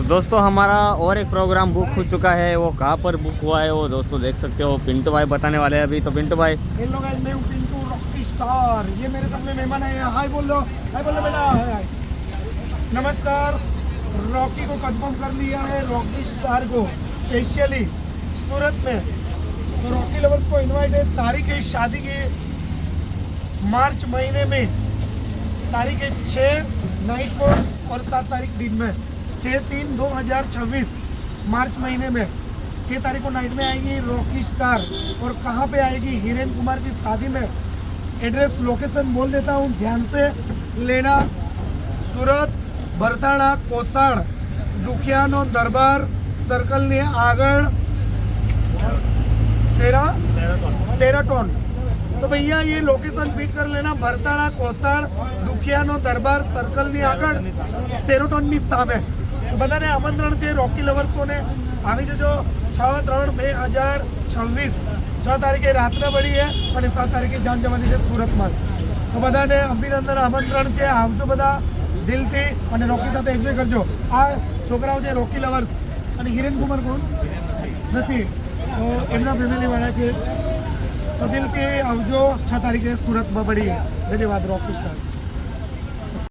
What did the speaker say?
तो दोस्तों, हमारा और एक प्रोग्राम बुक हो चुका है। वो कहाँ पर बुक हुआ है, वो दोस्तों देख सकते हो। पिंटू भाई बताने वाले हैं अभी। तो पिंटू भाई। हेलो गाइस मैं हूँ पिंटू रॉकी स्टार ये मेरे सामने मेहमान है। हाय बोल। लो हाय बोल लो बेटा हाय नमस्कार। रॉकी को कंफर्म कर लिया है रॉकी स्टार को। स्पेशली सूरत में। तो रॉकी लवर्स को इनवाइट है। तारीख है शादी की मार्च महीने में। तारीख है छः नाइट को और सात तारीख दिन में। छः तीन दो हज़ार छब्बीस मार्च महीने में छः तारीख को नाइट में आएगी रॉकी स्टार और कहाँ पे आएगी हिरेन कुमार की शादी में एड्रेस लोकेशन बोल देता हूँ ध्यान से लेना સુરત બરતાણા કોસાડ દુખિયાનો દરબાર સર્કલની આગળ સેરા सेराटोन तो भैया ये लोकेशन फीट कर लेना ભરતાણા કોસાડ દુખિયાનો દરબાર સર્કલની આગળ સેરોટોનની સામે તો બધાને આમંત્રણ છે રોકી લવર્સોને આવી જજો છ, ત્રણ, બે હજાર છવ્વીસ. છ તારીખે રાત્રે પડી છે અને સાત તારીખે જાન જવાની છે સુરતમાં. તો બધાને અભિનંદન, આમંત્રણ છે. આવજો બધા દિલથી અને રોકી સાથે એન્જોય કરજો. આ છોકરાઓ છે રોકી લવર્સ અને હિરેન કુમાર કોણ? નથી. તો એમના ફેમિલીવાળા છે. તો દિલથી આવજો. છ તારીખે સુરતમાં પડી ધન્યવાદ રોકી સ્ટાર